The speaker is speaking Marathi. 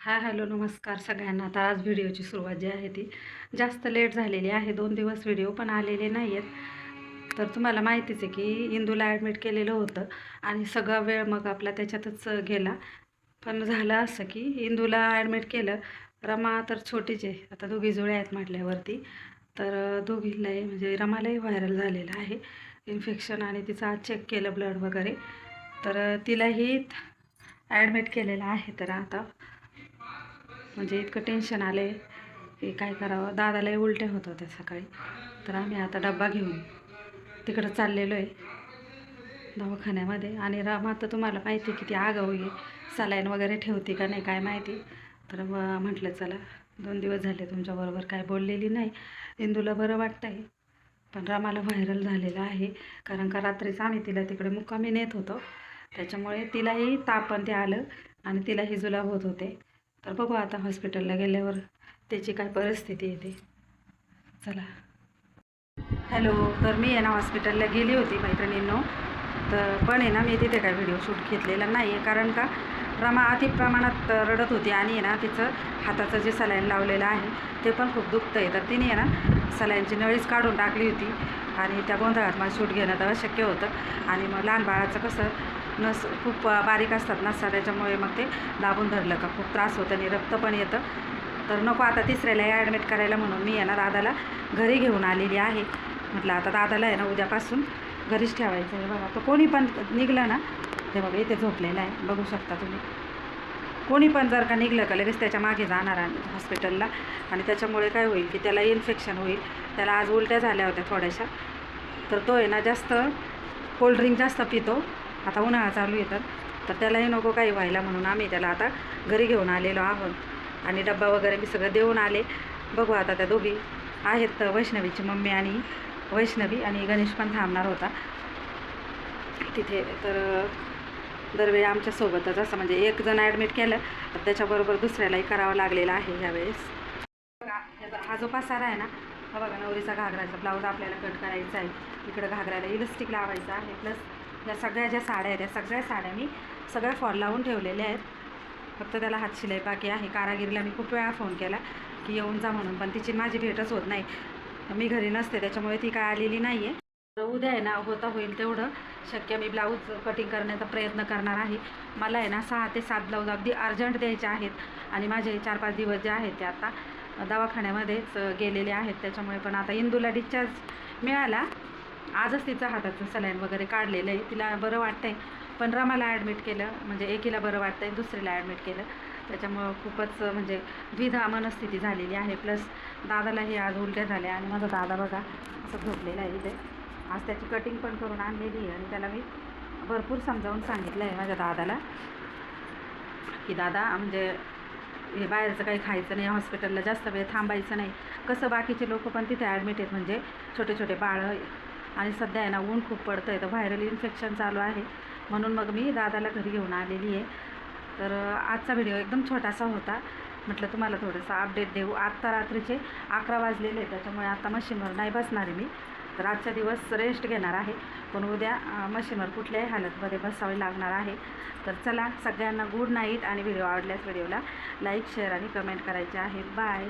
हाय हॅलो नमस्कार सगळ्यांना. आता आज व्हिडिओची सुरुवात जी आहे ती जास्त लेट झालेली आहे. दोन दिवस व्हिडिओ पण आलेले नाही आहेत तर तुम्हाला माहितीच आहे की इंदूला ॲडमिट केलेलं होतं आणि सगळा वेळ मग आपला त्याच्यातच गेला. पण झालं असं की इंदूला ॲडमिट केलं. रमा तर छोटीच आहे. आता दोघी जुळ्या आहेत म्हटल्यावरती. तर दोघीलाही म्हणजे रमालाही व्हायरल झालेलं आहे. इन्फेक्शन आणि तिचं आज चेक केलं ब्लड वगैरे. तर तिलाही ॲडमिट केलेलं आहे. तर आता म्हणजे इतकं टेन्शन आले की काय करावं? दादालाही उलट्या होत होत्या सकाळी. तर आम्ही आता डब्बा घेऊन तिकडं चाललेलो आहे दवाखान्यामध्ये. आणि राम तर तुम्हाला माहिती किती आगाऊ आहे. सलाईन वगैरे ठेवते का नाही काय माहिती. तर मग म्हटलं चला दोन दिवस झाले तुमच्याबरोबर काय बोललेली नाही. इंदूला बरं वाटतं आहे पण रामाला व्हायरल झालेलं आहे. कारण का रात्रीच आम्ही तिला तिकडे मुक्कामी नेत होतो. त्याच्यामुळे तिलाही तापण ते आलं आणि तिलाही जुलाब होत होते. तर बघू आता हॉस्पिटलला गेल्यावर त्याची काय परिस्थिती येते चला. हॅलो तर मी आहे ना हॉस्पिटलला गेली होती मैत्रिणींनो. तर पण आहे ना मी तिथे काय व्हिडिओ शूट घेतलेला नाही आहे कारण का प्रमा अति प्रमाणात रडत होती आणि आहे ना तिचं हाताचं जे सलाईन लावलेलं आहे ते पण खूप दुखतं आहे तर तिने आहे ना सलाईनची नळीच काढून टाकली होती. आणि त्या गोंधळात मला शूट घेणं तर होतं. आणि मग लहान बाळाचं कसं नस खूप बारीक असतात नसा त्याच्यामुळे मग ते दाबून धरलं का खूप त्रास होतं आणि रक्त पण येतं. तर नको आता तिसऱ्याला ॲडमिट करायला म्हणून मी आहे ना दादाला घरी घेऊन आलेली आहे. म्हटलं आता दादाला आहे ना उद्यापासून घरीच ठेवायचं आहे. बघा तर कोणी पण निघलं ना ते बघा इथे झोपलेलं आहे. बघू शकता तुम्ही. कोणी पण जर का निघलं का लगेच त्याच्यामागे जाणार आणि हॉस्पिटलला आणि त्याच्यामुळे काय होईल की त्याला इन्फेक्शन होईल. त्याला आज उलट्या झाल्या होत्या थोड्याशा. तर तो आहे ना जास्त कोल्ड्रिंक जास्त पितो. आता उन्हाळा चालू आहे तर. तर त्यालाही नको काही व्हायला म्हणून आम्ही त्याला आता घरी घेऊन आलेलो आहोत. आणि डब्बा वगैरे मी सगळं देऊन आले. बघू आता त्या दोघी आहेत वैष्णवीची मम्मी आणि वैष्णवी आणि गणेश पण थांबणार होता. तिथे तर दरवेळी आमच्यासोबतच असं म्हणजे एक जण ॲडमिट केलं. तर त्याच्याबरोबर दुसऱ्यालाही करावं लागलेलं आहे ह्यावेळेस. बघा हा जो पसारा आहे ना हा बघा नवरीचा घागराचा ब्लाऊज आपल्याला कट करायचा आहे. इकडं घागराला इलस्टिक लावायचा आहे. प्लस या सगळ्या ज्या साड्या आहेत त्या सगळ्या साड्या मी सगळ्या फॉल लावून ठेवलेल्या आहेत. फक्त त्याला हात शिलाई बाकी आहे. कारागिरीला मी खूप वेळा फोन केला की येऊन जा म्हणून पण तिची माझी भेटच होत नाही. मी घरी नसते त्याच्यामुळे ती काय आलेली नाही आहे तर उद्या आहे ना होता होईल तेवढं. शक्य मी ब्लाऊज कटिंग करण्याचा प्रयत्न करणार आहे. मला आहे ना सहा ते सात ब्लाऊज अगदी अर्जंट द्यायचे आहेत. आणि माझे चार पाच दिवस जे आहेत ते आता दवाखान्यामध्येच गेलेले आहेत. त्याच्यामुळे पण आता इंदूला डिस्चार्ज मिळाला. आजच तिचं हाताचं सलाईन वगैरे काढलेलं आहे. तिला बरं वाटतं आहे पण रमाला ॲडमिट केलं. म्हणजे एकीला बरं वाटतं आहे दुसरीला ॲडमिट केलं. त्याच्यामुळं खूपच म्हणजे द्विधा मनस्थिती झालेली आहे. प्लस दादालाही आज उलट्या झाल्या आणि माझा दादा बघा असं झोपलेला आहे इथे. आज त्याची कटिंग पण करून आणलेली आहे आणि त्याला मी भरपूर समजावून सांगितलं आहे माझ्या दादाला. की दादा म्हणजे हे बाहेरचं काही खायचं नाही हॉस्पिटलला जास्त वेळ थांबायचं नाही. कसं बाकीचे लोक पण तिथे ॲडमिट आहेत म्हणजे छोटे छोटे बाळं आणि सध्या आहे ना ऊन खूप पडतं आहे तर व्हायरल इन्फेक्शन चालू आहे. म्हणून मग मी दादाला घरी घेऊन आलेली आहे. तर आजचा व्हिडिओ एकदम छोटासा होता. म्हटलं तुम्हाला थोडंसं अपडेट देऊ. आत्ता रात्रीचे अकरा वाजलेले आहे त्याच्यामुळे आता मशीनवर नाही बसणार आहे मी. तर आजचा दिवस रेस्ट घेणार आहे. पण उद्या मशीनवर कुठल्याही हालतमध्ये बसावे लागणार आहे. तर चला सगळ्यांना गुड नाईट आणि व्हिडिओ आवडल्यास व्हिडिओला लाईक शेअर आणि कमेंट करायचे आहेत बाय